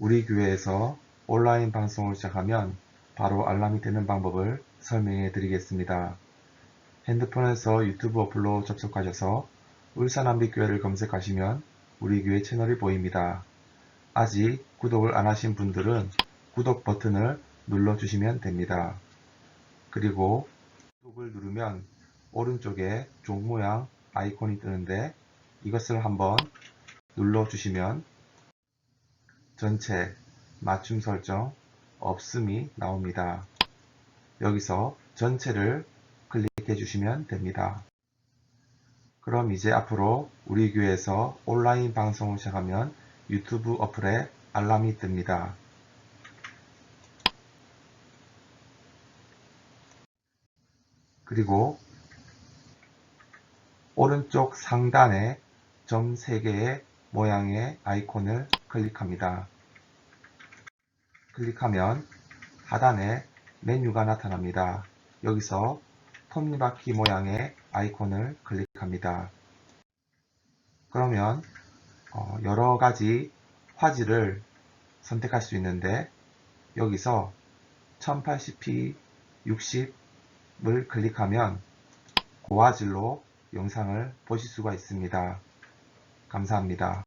우리 교회에서 온라인 방송을 시작하면 바로 알람이 뜨는 방법을 설명해 드리겠습니다. 핸드폰에서 유튜브 어플로 접속하셔서 울산암비교회를 검색하시면 우리 교회 채널이 보입니다. 아직 구독을 안 하신 분들은 구독 버튼을 눌러주시면 됩니다. 그리고 구독을 누르면 오른쪽에 종 모양 아이콘이 뜨는데 이것을 한번 눌러주시면 전체 맞춤 설정 없음이 나옵니다. 여기서 전체를 클릭해 주시면 됩니다. 그럼 이제 앞으로 우리 교회에서 온라인 방송을 시작하면 유튜브 어플에 알람이 뜹니다. 그리고 오른쪽 상단에 점 3개의 모양의 아이콘을 클릭합니다. 클릭하면 하단에 메뉴가 나타납니다. 여기서 톱니바퀴 모양의 아이콘을 클릭합니다. 그러면 어, 여러 가지 화질을 선택할 수 있는데 여기서 1080p 60을 클릭하면 고화질로 영상을 보실 수가 있습니다. 감사합니다.